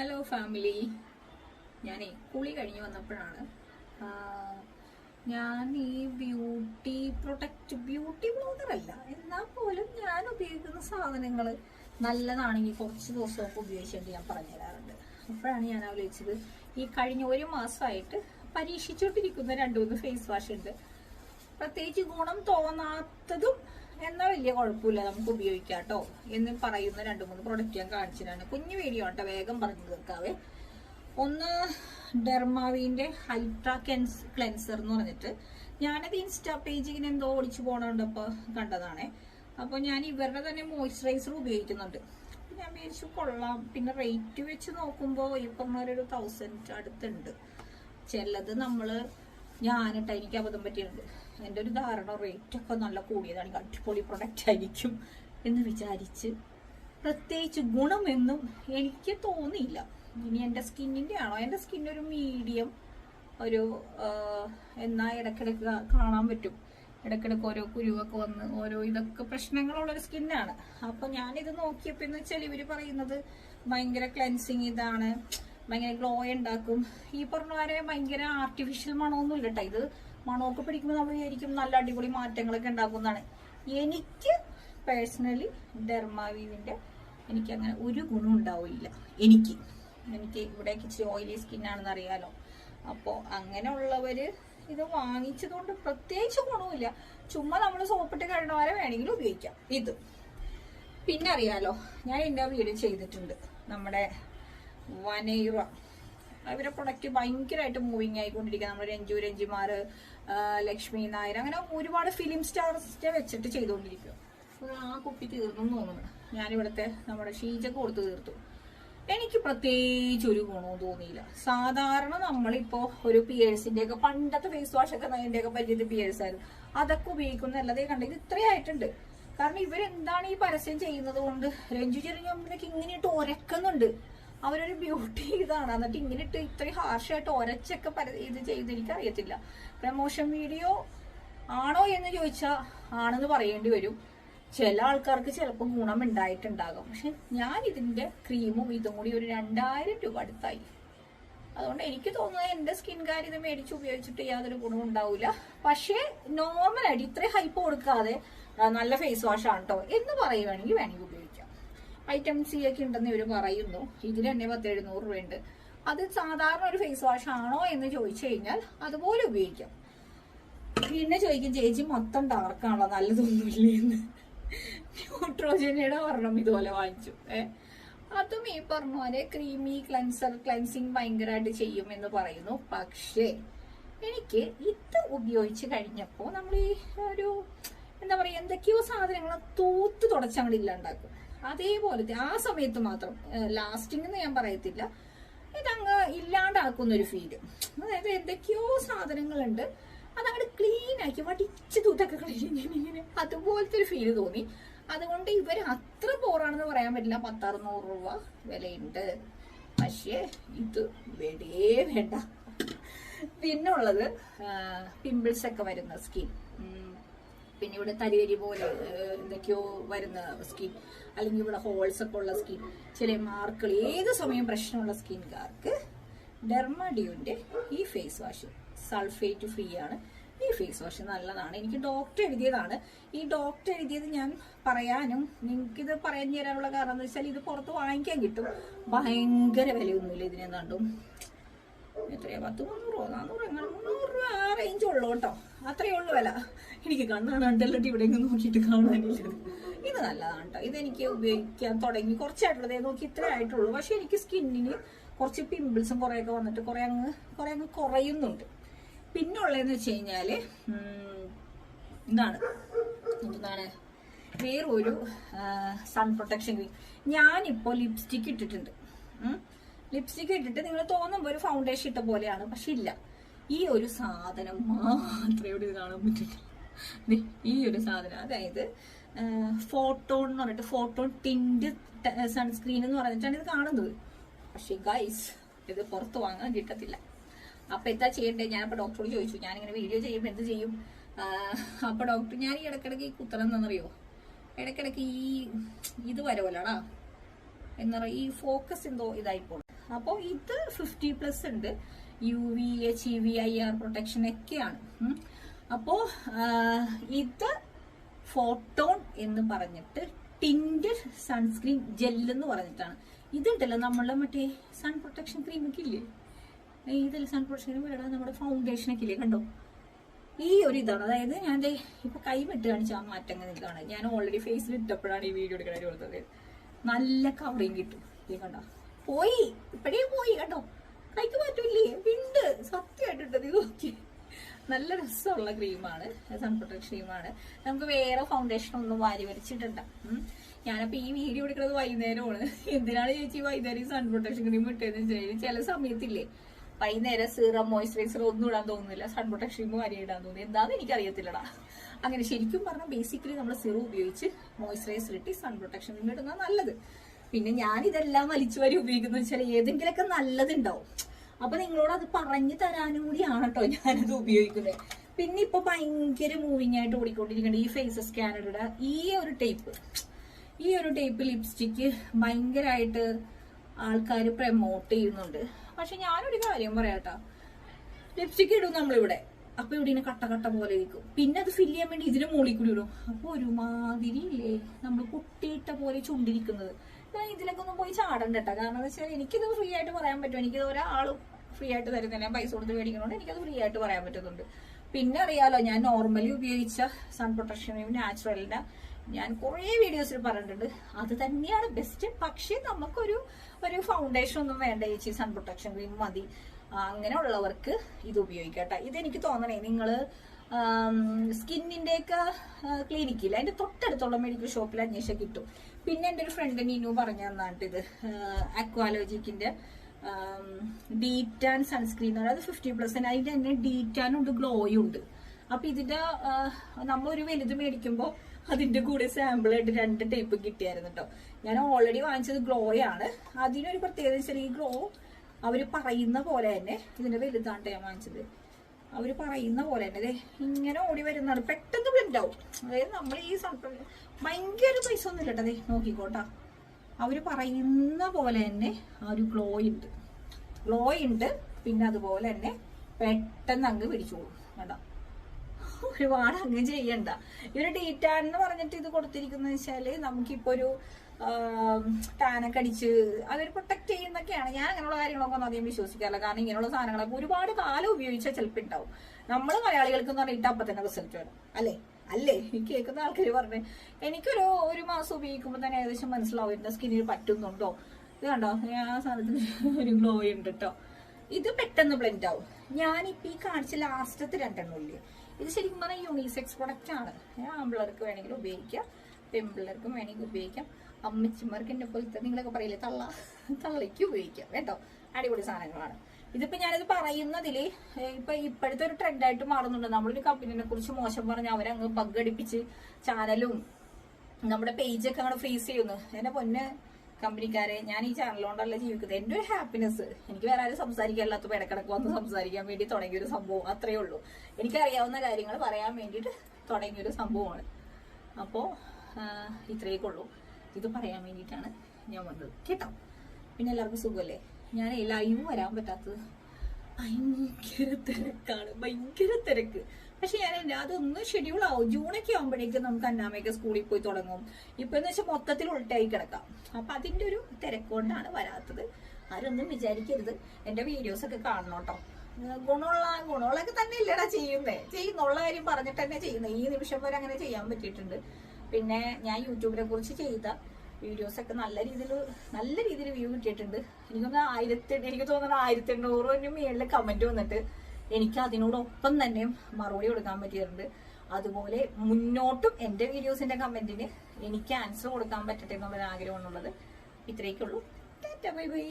Hello family ഞാനേ കുളി കഴിഞ്ഞ് വന്നപ്പോഴാണ്. ഞാൻ ഈ ബ്യൂട്ടി പ്രൊട്ടക്റ്റ് ബ്യൂട്ടി ബ്ലോഗർ അല്ല. എന്നാൽ പോലും ഞാൻ ഉപയോഗിക്കുന്ന സാധനങ്ങൾ നല്ലതാണെങ്കിൽ കുറച്ച് ദിവസമൊക്കെ ഉപയോഗിച്ചിട്ട് ഞാൻ പറഞ്ഞു തരാറുണ്ട്. അപ്പോഴാണ് ഞാൻ ആലോചിച്ചത് ഈ കഴിഞ്ഞ ഒരു മാസമായിട്ട് പരീക്ഷിച്ചുകൊണ്ടിരിക്കുന്ന രണ്ട് മൂന്ന് ഫേസ് വാഷ് ഉണ്ട്. പ്രത്യേകിച്ച് ഗുണം തോന്നാത്തതും എന്നാൽ വലിയ കുഴപ്പമില്ല നമുക്ക് ഉപയോഗിക്കാം കേട്ടോ എന്ന് പറയുന്ന രണ്ട് മൂന്ന് പ്രൊഡക്റ്റ് ഞാൻ കാണിച്ചിട്ടാണ്. കുഞ്ഞു വീഡിയോ കേട്ടോ വേഗം പറഞ്ഞു തീർക്കാവേ. ഒന്ന് ഡെർമാവിന്റെ കെൻസ് ക്ലെൻസർ എന്ന് പറഞ്ഞിട്ട് ഞാനത് ഇൻസ്റ്റാ പേജിൽ എന്തോ ഓടിച്ചു അപ്പോൾ കണ്ടതാണേ. അപ്പോൾ ഞാൻ ഇവരുടെ തന്നെ മോയ്സ്ചറൈസർ ഉപയോഗിക്കുന്നുണ്ട്. ഞാൻ വിചാരിച്ചു കൊള്ളാം. പിന്നെ റേറ്റ് വെച്ച് നോക്കുമ്പോൾ ഈ പറഞ്ഞ ഒരു തൗസൻഡ് അടുത്തുണ്ട്. ചിലത് നമ്മൾ ഞാനിട്ട് എനിക്ക് അബദ്ധം പറ്റിയിട്ടുണ്ട്. എന്റെ ഒരു ധാരണ റേറ്റൊക്കെ നല്ല കൂടിയതാണ്. അടിപൊളി പ്രൊഡക്റ്റ് ആയിരിക്കും എന്ന് വിചാരിച്ച് പ്രത്യേകിച്ച് ഗുണമെന്നും എനിക്ക് തോന്നിയില്ല. ഇനി എന്റെ സ്കിന്നിന്റെ ആണോ? എന്റെ സ്കിൻ ഒരു മീഡിയം ഒരു എന്നാ ഇടക്കിടക്ക് കാണാൻ പറ്റും. ഇടക്കിടക്ക് ഓരോ കുരുവൊക്കെ വന്ന് ഓരോ ഇതൊക്കെ പ്രശ്നങ്ങളുള്ളൊരു സ്കിന്നാണ്. അപ്പം ഞാനിത് നോക്കിയപ്പോൾ എന്ന് വെച്ചാൽ ഇവർ പറയുന്നത് ഭയങ്കര ക്ലെൻസിങ് ഇതാണ്. ഭയങ്കര ഗ്ലോ ഉണ്ടാക്കും. ഈ പറഞ്ഞ വരെ ഭയങ്കര ആർട്ടിഫിഷ്യൽ മണമൊന്നും ഇല്ല കേട്ടോ ഇത് മണമൊക്കെ പിടിക്കുമ്പോൾ നമ്മൾ വിചാരിക്കും നല്ല അടിപൊളി മാറ്റങ്ങളൊക്കെ ഉണ്ടാക്കുന്നതാണ് എനിക്ക് പേഴ്സണലി ഡെർമാവീവിന്റെ എനിക്ക് അങ്ങനെ ഒരു ഗുണം ഉണ്ടാവില്ല. എനിക്ക്. എനിക്ക് ഇവിടേക്ക് ഇച്ചിരി ഓയിലി സ്കിന്നാണെന്ന് അറിയാലോ. അപ്പോൾ അങ്ങനെയുള്ളവര് ഇത് വാങ്ങിച്ചതുകൊണ്ട് പ്രത്യേകിച്ച് ഗുണമില്ല ചുമ്മാ നമ്മൾ സോപ്പിട്ട് കഴിഞ്ഞവരെ വേണമെങ്കിലും ഉപയോഗിക്കാം. ഇത്. പിന്നെ അറിയാലോ ഞാൻ എന്റെ വീഡിയോ ചെയ്തിട്ടുണ്ട്. നമ്മുടെ വനൈറ. ഇവരെ പ്രൊഡക്റ്റ് ഭയങ്കരമായിട്ട് മൂവിങ് ആയിക്കൊണ്ടിരിക്കുക നമ്മുടെ രഞ്ജു രഞ്ജിമാർ ലക്ഷ്മി നായർ അങ്ങനെ ഒരുപാട് ഫിലിം സ്റ്റാർസിനെ വെച്ചിട്ട് ചെയ്തുകൊണ്ടിരിക്കുക അപ്പോൾ ആ കുപ്പി തീർന്നു തോന്നുന്നു. ഞാനിവിടുത്തെ നമ്മുടെ ഷീജക്ക് കൊടുത്ത് തീർത്തു. എനിക്ക് പ്രത്യേകിച്ച് ഒരു ഗുണവും തോന്നിയില്ല. സാധാരണ നമ്മളിപ്പോ ഒരു പിയേഴ്സിന്റെ ഒക്കെ പണ്ടത്തെ ഫേസ് വാഷ് ഒക്കെ അതിന്റെ ഒക്കെ പരിചയത്തിൽ പിയേഴ്സ് ആയിരുന്നു. അതൊക്കെ ഉപയോഗിക്കുന്ന അല്ലാതെ കണ്ട ഇത് ഇത്രയായിട്ടുണ്ട് കാരണം ഇവരെന്താണ് ഈ പരസ്യം ചെയ്യുന്നത് കൊണ്ട് രഞ്ജു ചെറിയ ഇങ്ങനെ ഇട്ട് ഒരക്കുന്നുണ്ട്. അവരൊരു ബ്യൂട്ടി ഇതാണ്. എന്നിട്ട് ഇങ്ങനെ ഇട്ട് ഇത്രയും ഹാർഷായിട്ട് ഒരച്ചൊക്കെ പര ഇത് ചെയ്ത് എനിക്കറിയത്തില്ല. പ്രമോഷൻ വീഡിയോ ആണോ എന്ന് ചോദിച്ചാൽ ആണെന്ന് പറയേണ്ടി വരും. ചില ആൾക്കാർക്ക് ചിലപ്പോൾ ഗുണം ഉണ്ടായിട്ടുണ്ടാകും. പക്ഷെ ഞാൻ ഇതിന്റെ ക്രീമും ഇതും കൂടി ഒരു രണ്ടായിരം രൂപ അടുത്തായി. അതുകൊണ്ട് എനിക്ക് തോന്നുന്നത് എന്റെ സ്കിൻ സ്കിൻകാർ ഇത് മേടിച്ച് ഉപയോഗിച്ചിട്ട് യാതൊരു ഗുണവും ഉണ്ടാവില്ല പക്ഷേ നോർമലായിട്ട് ഇത്രയും ഹൈപ്പ് കൊടുക്കാതെ നല്ല ഫേസ് വാഷ് ആണ് കേട്ടോ എന്ന് പറയുവാണെങ്കിൽ വേണമെങ്കിൽ ഉപയോഗിക്കാം. വൈറ്റമിൻ സി ഒക്കെ ഉണ്ടെന്ന് ഇവർ പറയുന്നു. ഇതിന് തന്നെ പത്ത് എഴുന്നൂറ് രൂപയുണ്ട്. അത് സാധാരണ ഒരു ഫേസ് വാഷ് ആണോ എന്ന് ചോദിച്ചു കഴിഞ്ഞാൽ അതുപോലെ ഉപയോഗിക്കാം. പിന്നെ ചോദിക്കും ചേച്ചി മൊത്തം ഡാർക്കാണല്ലോ നല്ലതൊന്നുമില്ലേ? എന്ന്. ന്യൂട്രോജനയുടെ ഒരെണ്ണം ഇതുപോലെ വാങ്ങിച്ചു. ഏ? അതും ഈ പറഞ്ഞ പോലെ ക്രീമി ക്ലൻസർ ക്ലൻസിങ് ഭയങ്കരമായിട്ട് ചെയ്യും എന്ന് പറയുന്നു. പക്ഷേ എനിക്ക് ഇത് ഉപയോഗിച്ച് കഴിഞ്ഞപ്പോൾ നമ്മൾ ഈ ഒരു എന്താ പറയാ എന്തൊക്കെയോ സാധനങ്ങൾ തൂത്ത് തുടച്ചങ്ങോട്ട് ഇല്ലാണ്ടാക്കും. അതേപോലത്തെ ആ സമയത്ത് മാത്രം. ലാസ്റ്റിംഗ് എന്ന് ഞാൻ പറയത്തില്ല. ഇതങ്ങ് ഇല്ലാണ്ടാക്കുന്ന ഒരു ഫീൽ അതായത് എന്തൊക്കെയോ സാധനങ്ങളുണ്ട്. അതങ്ങോട്ട് ക്ലീൻ ആക്കി വടിച്ച് തൂത്തൊക്കെ കളയും ഇങ്ങനെ അതുപോലത്തെ ഒരു ഫീൽ തോന്നി. അതുകൊണ്ട് ഇവർ അത്ര പോറാണെന്ന് പറയാൻ പറ്റില്ല. പത്തറുന്നൂറ് രൂപ വിലയുണ്ട്. പക്ഷേ ഇത് വേടേ വേണ്ട. പിന്നുള്ളത് പിമ്പിൾസ് ഒക്കെ വരുന്ന സ്കിൻ പിന്നെ ഇവിടെ തരിതരി പോലെ എന്തൊക്കെയോ വരുന്ന സ്കിൻ അല്ലെങ്കിൽ ഇവിടെ ഹോൾസ് ഒക്കെ ഉള്ള സ്കിൻ ചില മാർക്കുകൾ ഏത് സമയം പ്രശ്നമുള്ള സ്കിൻകാർക്ക് ഡെർമാഡിയോന്റെ ഈ ഫേസ് വാഷ് സൾഫേറ്റ് ഫ്രീ ആണ്. ഈ ഫേസ് വാഷ് നല്ലതാണ്. എനിക്ക് ഡോക്ടർ എഴുതിയതാണ്. ഈ ഡോക്ടർ എഴുതിയത് ഞാൻ പറയാനും നിങ്ങൾക്കിത് പറയാൻ തരാനുള്ള കാരണം എന്ന് വെച്ചാൽ ഇത് പുറത്ത് വാങ്ങിക്കാൻ കിട്ടും. ഭയങ്കര വിലയൊന്നുമില്ല ഇതിനെന്താണ്ടും എത്രയാ? പത്ത് മുന്നൂറോ നാന്നൂറോ എങ്ങനെ മുന്നൂറ് രൂപ ആ റേഞ്ച് ഉള്ളു കേട്ടോ. അത്രയേ ഉള്ളൂ വില. എനിക്ക് കണ്ണാണ് കണ്ണാണല്ലോ ഇവിടെ നോക്കിയിട്ട് കാണാനില്ല. ഇത് നല്ലതാണ് കേട്ടോ ഇതെനിക്ക് ഉപയോഗിക്കാൻ തുടങ്ങി. കുറച്ചായിട്ടുള്ളത് നോക്കി ഇത്രേ ആയിട്ടുള്ളൂ. പക്ഷെ എനിക്ക് സ്കിന്നിന് കുറച്ച് പിമ്പിൾസും കുറേയൊക്കെ വന്നിട്ട് കുറെ അങ്ങ് കുറെ അങ്ങ് കുറയുന്നുണ്ട്. പിന്നെ ഉള്ളതെന്ന് വെച്ച് കഴിഞ്ഞാൽ ഇതാണ്. എന്താണ്? വേറൊരു സൺ പ്രൊട്ടക്ഷൻ ക്രീം ഞാനിപ്പോൾ ലിപ്സ്റ്റിക് ഇട്ടിട്ടുണ്ട്. ലിപ്സ്റ്റിക് ഇട്ടിട്ട് നിങ്ങൾ തോന്നുമ്പോൾ ഒരു ഫൗണ്ടേഷൻ ഇട്ട പോലെയാണ്. പക്ഷെ ഇല്ല. ഈ ഒരു സാധനം മാത്രമേ ഇവിടെ കാണാൻ പറ്റുള്ളൂ ഈ ഒരു സാധനം. അതായത് ഫോട്ടോൺ എന്ന് പറഞ്ഞിട്ട് ഫോട്ടോൺ ടിൻഡ് സൺസ്ക്രീൻ എന്ന് പറഞ്ഞിട്ടാണ് ഇത് കാണുന്നത്. പക്ഷെ ഗൈസ് ഇത് പുറത്ത് വാങ്ങാൻ കിട്ടത്തില്ല. അപ്പൊ എന്താ ചെയ്യണ്ടേ? ഞാനപ്പോ ഡോക്ടറോട് ചോദിച്ചു. ഞാനിങ്ങനെ വീഡിയോ ചെയ്യുമ്പോൾ എന്ത് ചെയ്യും? അപ്പൊ ഡോക്ടർ ഞാൻ ഈ ഇടക്കിടക്ക് ഈ കുത്തണം എന്നറിയോ ഇടക്കിടക്ക് ഈ ഇത് വരവല്ലടാ. എന്താ പറയുക ഈ ഫോക്കസ് എന്തോ ഇതായിപ്പോൾ അപ്പോൾ ഇത് ഫിഫ്റ്റി പ്ലസ് ഉണ്ട്. U V H E V I R protection ഒക്കെയാണ് അപ്പോൾ ഇത് ഫോട്ടോൺ എന്ന് പറഞ്ഞിട്ട് ടിൻഡ് സൺസ്ക്രീൻ ജെല്ലെന്ന് പറഞ്ഞിട്ടാണ്. ഇതുണ്ടല്ലോ നമ്മളെ മറ്റേ സൺ പ്രൊട്ടക്ഷൻ ക്രീം ഒക്കെ ഇല്ലേ ഇതല്ല സൺ പ്രൊട്ടക്ഷൻ ക്രീം ഇവിടെ നമ്മുടെ ഫൗണ്ടേഷൻ ഒക്കെ ഇല്ലേ കണ്ടോ? ഈ ഒരു ഇതാണ്. അതായത് ഞാൻ ഇപ്പൊ കൈ വിട്ട് കാണിച്ച ആ മാറ്റങ്ങൾ നിൽക്കുകയാണ് ഞാൻ ഓൾറെഡി ഫേസിൽ ഇട്ടപ്പോഴാണ് ഈ വീഡിയോ എടുക്കാൻ കൊടുത്തത് നല്ല കവറിങ് കിട്ടും. ഈ കണ്ടോ? പോയി. ഇപ്പഴേ പോയി കേട്ടോ കൈക്ക് പറ്റൂലേ ഉണ്ട്. സത്യമായിട്ടുണ്ട് ഇത് നോക്കി. നല്ല രസമുള്ള ക്രീമാണ്. സൺ പ്രൊട്ടക്ഷൻ ക്രീമാണ് നമുക്ക് വേറെ ഫൗണ്ടേഷൻ ഒന്നും വാരി വരച്ചിട്ടുണ്ട് ഞാനപ്പോ ഈ വീഡിയോ എടുക്കുന്നത് വൈകുന്നേരമാണ്. എന്തിനാണ് ചേച്ചി വൈകുന്നേരം സൺ പ്രൊട്ടക്ഷൻ ക്രീം ഇട്ടതെന്ന് വെച്ചാൽ ചില സമയത്തില്ലേ വൈകുന്നേരം സീറം മോയ്സ്ചറൈസർ ഒന്നും ഇടാൻ തോന്നുന്നില്ല. സൺ പ്രൊട്ടക്ഷൻ ക്രീം വാരി ഇടാൻ തോന്നി എന്താന്ന് എനിക്കറിയത്തില്ലടാ. അങ്ങനെ ശരിക്കും പറഞ്ഞാൽ ബേസിക്കലി നമ്മൾ സിറം ഉപയോഗിച്ച് മോയ്സ്ചറൈസർ ഇട്ട് സൺ പ്രൊട്ടക്ഷൻ ക്രീം ഇടുന്നത് നല്ലത്. പിന്നെ ഞാൻ ഇതെല്ലാം വലിച്ചു വരി ഉപയോഗിക്കുന്ന വെച്ചാൽ ഏതെങ്കിലുമൊക്കെ നല്ലതുണ്ടാവും. അപ്പൊ നിങ്ങളോട് അത് പറഞ്ഞു തരാനും കൂടിയാണ് കേട്ടോ ഞാനത് ഉപയോഗിക്കുന്നത് പിന്നെ ഇപ്പൊ ഭയങ്കര മൂവിങ് ആയിട്ട് ഓടിക്കൊണ്ടിരിക്കുന്നത് ഈ ഫേസ് സ്കാനറുടെ ഈ ഒരു ടൈപ്പ് ഈ ഒരു ടൈപ്പ് ലിപ്സ്റ്റിക്ക് ഭയങ്കരമായിട്ട് ആൾക്കാർ പ്രമോട്ട് ചെയ്യുന്നുണ്ട്. പക്ഷെ ഞാനൊരു കാര്യം പറയാട്ടോ. ലിപ്സ്റ്റിക് ഇടും നമ്മളിവിടെ. അപ്പൊ ഇവിടെ ഇങ്ങനെ കട്ട കട്ട പോലെ ഇരിക്കും. പിന്നെ അത് ഫില്ല് ചെയ്യാൻ വേണ്ടി ഇതിന് മുകളിൽ കൂടി ഇടും. അപ്പൊ ഒരുമാതിരി ഇല്ലേ നമ്മൾ കുട്ടിയിട്ട പോലെ ചുണ്ടിരിക്കുന്നത്. ഇതിലൊക്കെ ഒന്നും പോയി ചാടണ്ട കേട്ടോ കാരണം എന്താ വെച്ചാൽ എനിക്കിത് ഫ്രീ ആയിട്ട് പറയാൻ പറ്റും. എനിക്കിത് ഒരാളും ഫ്രീ ആയിട്ട് തരുന്നില്ല. ഞാൻ പൈസ കൊടുത്ത് മേടിക്കണോണ്ട് എനിക്കത് ഫ്രീ ആയിട്ട് പറയാൻ പറ്റുന്നുണ്ട്. പിന്നെ അറിയാലോ ഞാൻ നോർമലി ഉപയോഗിച്ച സൺ പ്രൊട്ടക്ഷൻ ക്രീം നാച്ചുറലിന്റെ ഞാൻ കുറേ വീഡിയോസിൽ പറഞ്ഞിട്ടുണ്ട്. അത് തന്നെയാണ് ബെസ്റ്റ് പക്ഷേ നമുക്കൊരു ഒരു ഫൗണ്ടേഷൻ ഒന്നും വേണ്ട ചേച്ചി സൺ പ്രൊട്ടക്ഷൻ ക്രീം മതി. അങ്ങനെയുള്ളവർക്ക് ഇത് ഉപയോഗിക്കാം കേട്ടോ. ഇതെനിക്ക് തോന്നണേ നിങ്ങൾ സ്കിന്നിന്റെ ഒക്കെ ക്ലിനിക്കിൽ അതിന്റെ തൊട്ടടുത്തുള്ള മെഡിക്കൽ ഷോപ്പിൽ അന്വേഷിച്ചാൽ കിട്ടും. പിന്നെ എന്റെ ഒരു ഫ്രണ്ട് നീനു പറഞ്ഞു തന്നാട്ട് ഇത് അക്വാലോജിക്കിന്റെ ഡീറ്റാൻ സൺസ്ക്രീൻ എന്ന് പറയുന്നത് ഫിഫ്റ്റി പ്ലസ് അതിന്റെ തന്നെ ഡീറ്റാനും ഉണ്ട് ഗ്ലോയും ഉണ്ട്. അപ്പൊ ഇതിന്റെ നമ്മളൊരു വലുത് മേടിക്കുമ്പോൾ അതിന്റെ കൂടെ സാമ്പിൾ ആയിട്ട് രണ്ട് ടൈപ്പ് കിട്ടിയായിരുന്നു കേട്ടോ ഞാൻ ഓൾറെഡി വാങ്ങിച്ചത് ഗ്ലോ ആണ് അതിനൊരു പ്രത്യേകത വെച്ചാൽ ഈ ഗ്ലോ അവർ പറയുന്ന പോലെ തന്നെ ഇതിന്റെ വലുതാണ് ഞാൻ വാങ്ങിച്ചത്. അവർ പറയുന്ന പോലെ തന്നെ ഇങ്ങനെ ഓടി വരുന്നതാണ്. പെട്ടെന്ന് ബ്ലെൻഡ് ആവും. അതായത് നമ്മൾ ഈ സൺഫ്ലവർ ഭയങ്കര പൈസ ഒന്നും ഇല്ലട്ടതേ നോക്കിക്കോട്ടാ. അവർ പറയുന്ന പോലെ തന്നെ ആ ഒരു ഗ്ലോ ഉണ്ട്. ഗ്ലോ ഉണ്ട് പിന്നെ അതുപോലെ തന്നെ പെട്ടെന്ന് അങ്ങ് പിടിച്ചോളും. കേട്ടോ ഒരുപാട് അങ്ങ് ചെയ്യണ്ട. ഇവർ ഡീറ്റാൻ എന്ന് പറഞ്ഞിട്ട് ഇത് കൊടുത്തിരിക്കുന്നത് വെച്ചാൽ നമുക്കിപ്പോ ഒരു ടാനൊക്കെ അടിച്ച് അതൊരു പ്രൊട്ടക്ട് ചെയ്യുന്നൊക്കെയാണ്. ഞാൻ അങ്ങനെയുള്ള കാര്യങ്ങളൊക്കെ ഒന്നും അധികം വിശ്വസിക്കാറില്ല. കാരണം ഇങ്ങനെയുള്ള സാധനങ്ങളൊക്കെ ഒരുപാട് കാലം ഉപയോഗിച്ചാൽ ചിലപ്പോൾ ഉണ്ടാവും നമ്മൾ മലയാളികൾക്ക് എന്ന് പറഞ്ഞിട്ട് അപ്പൊ തന്നെ റിസൾട്ട് വരും. അല്ലേ? അല്ലേ? ഈ കേൾക്കുന്ന ആൾക്കാർ പറഞ്ഞു. എനിക്കൊരു ഒരു മാസം ഉപയോഗിക്കുമ്പോൾ തന്നെ ഏകദേശം മനസ്സിലാവും എന്റെ സ്കിന്നിന് പറ്റുന്നുണ്ടോ. ഇത് കണ്ടോ? ഞാൻ ആ സാധനത്തിന് ഒരു ഗ്ലോ ഉണ്ട് കേട്ടോ ഇത് പെട്ടെന്ന് ബ്ലെൻഡ് ആവും. ഞാനിപ്പോൾ ഈ കാണിച്ച ലാസ്റ്റത്തെ രണ്ടെണ്ണം ഇല്ലേ? ഇത് ശരിക്കും പറഞ്ഞാൽ യൂണിസെക്സ് പ്രൊഡക്റ്റ് ആണ്. ആമ്പിളർക്ക് വേണമെങ്കിൽ ഉപയോഗിക്കാം. പെമ്പിളർക്കും വേണമെങ്കിൽ ഉപയോഗിക്കാം. അമ്മച്ചിമാർക്ക് എന്നെ പോലത്തെ നിങ്ങളൊക്കെ പറയില്ലേ? തള്ള തള്ളയ്ക്ക് ഉപയോഗിക്കാം കേട്ടോ. അടിപൊളി സാധനങ്ങളാണ്. ഇതിപ്പോ ഞാനിത് പറയുന്നതിൽ ഇപ്പൊ ഇപ്പോഴത്തെ ഒരു ട്രെൻഡായിട്ട് മാറുന്നുണ്ട്. നമ്മളൊരു കമ്പനിനെ കുറിച്ച് മോശം പറഞ്ഞ് അവരങ്ങ് ബഗ് അടിപ്പിച്ച് ചാനലും നമ്മുടെ പേജൊക്കെ അങ്ങോട്ട് ഫ്രീസ് ചെയ്യുന്നു. എന്റെ പൊന്നെ കമ്പനിക്കാരെ ഞാൻ ഈ ചാനലുകൊണ്ടല്ല ജീവിക്കുന്നത്. എന്റെ ഒരു ഹാപ്പിനെസ് എനിക്ക് വേറെ ആരും സംസാരിക്കാനില്ലാത്തപ്പോൾ ഇടക്കിടക്ക് വന്ന് സംസാരിക്കാൻ വേണ്ടി തുടങ്ങിയൊരു സംഭവം അത്രേ ഉള്ളൂ. എനിക്കറിയാവുന്ന കാര്യങ്ങൾ പറയാൻ വേണ്ടിയിട്ട് തുടങ്ങിയൊരു സംഭവമാണ്. അപ്പോൾ ഇത്രയൊക്കെ ഉള്ളൂ. ഇത് പറയാൻ വേണ്ടിയിട്ടാണ് ഞാൻ വന്നത്. കേട്ടോ? പിന്നെ എല്ലാവർക്കും സുഖമല്ലേ ഞാൻ ലൈവ് വരാൻ പറ്റാത്തത് ഭയങ്കര തിരക്കാണ് ഭയങ്കര തിരക്ക്. പക്ഷെ ഞാൻ അതൊന്ന് ഷെഡ്യൂൾ ആവും. ജൂണൊക്കെ ആകുമ്പോഴേക്കും നമുക്ക് അന്നാമയൊക്കെ സ്കൂളിൽ പോയി തുടങ്ങും. ഇപ്പൊ എന്ന് വെച്ചാൽ മൊത്തത്തിൽ ഉൾട്ടായി കിടക്കാം. അപ്പൊ അതിന്റെ ഒരു തിരക്കൊണ്ടാണ് വരാത്തത്. ആരൊന്നും വിചാരിക്കരുത്. എന്റെ വീഡിയോസ് ഒക്കെ കാണണം കേട്ടോ. ഗുണമുള്ള ഗുണമുള്ളൊക്കെ തന്നെ ഇല്ലടാ ചെയ്യുന്നേ. ചെയ്യുന്നുള്ള കാര്യം പറഞ്ഞിട്ട് തന്നെ ചെയ്യുന്നേ. ഈ നിമിഷം വരെ അങ്ങനെ ചെയ്യാൻ പറ്റിയിട്ടുണ്ട്. പിന്നെ ഞാൻ യൂട്യൂബിനെ കുറിച്ച് ചെയ്ത വീഡിയോസ് ഒക്കെ നല്ല രീതിയിൽ നല്ല രീതിയിൽ വ്യൂ കിട്ടിയിട്ടുണ്ട്. എനിക്കൊന്ന് ആയിരത്തി എനിക്ക് തോന്നുന്നത് ആയിരത്തി എണ്ണൂറിന് മേളിൽ കമന്റ് വന്നിട്ട് എനിക്ക് അതിനോടൊപ്പം തന്നെ മറുപടി കൊടുക്കാൻ പറ്റിയിട്ടുണ്ട്. അതുപോലെ മുന്നോട്ടും എന്റെ വീഡിയോസിന്റെ കമന്റിന് എനിക്ക് ആൻസർ കൊടുക്കാൻ പറ്റട്ടെ എന്നുള്ളൊരു ആഗ്രഹമാണുള്ളത് ഇത്രയൊക്കെ ഉള്ളൂ ബൈ ബൈ.